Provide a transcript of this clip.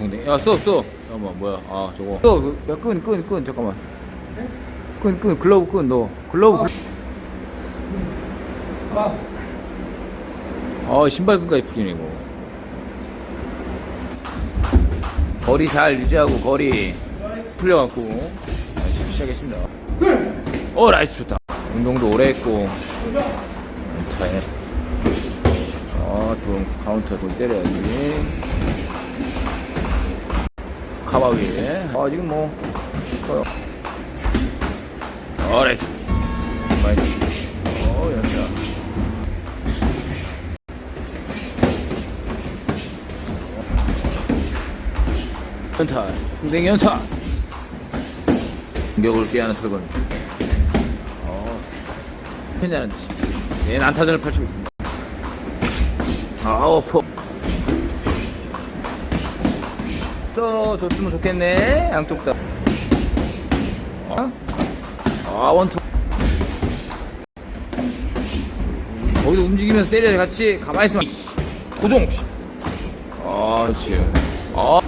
궁뎅이. 야, 써, 써. 잠깐만, 뭐야. 아, 저거. 써, 그, 야, 끈, 끈, 끈. 잠깐만. 끈, 끈, 글러브 끈, 너. 글러브, 글 아, 아, 신발 끈까지 풀리네, 이거. 거리 잘 유지하고, 거리. 풀려갖고. 아, 시- 시작했습니다. 어, 라이스 좋다. 운동도 오래 했고. 잘해. 아, 들어온 카운터 돌 때려야지. 위에. 아, 지금 뭐, 커요. 어, 라이스. 많이. 어, 연다. 연타. 공격을 깨하는 설건. 어. 듯이. 네, 난타전을 펼치고 있습니다. 아우, 포. 써줬으면 좋겠네. 양쪽 다. 어? 아, 원투. 거기서 움직이면서 때려 같이 가만히 있으면 도종. 아, 그렇지. 아,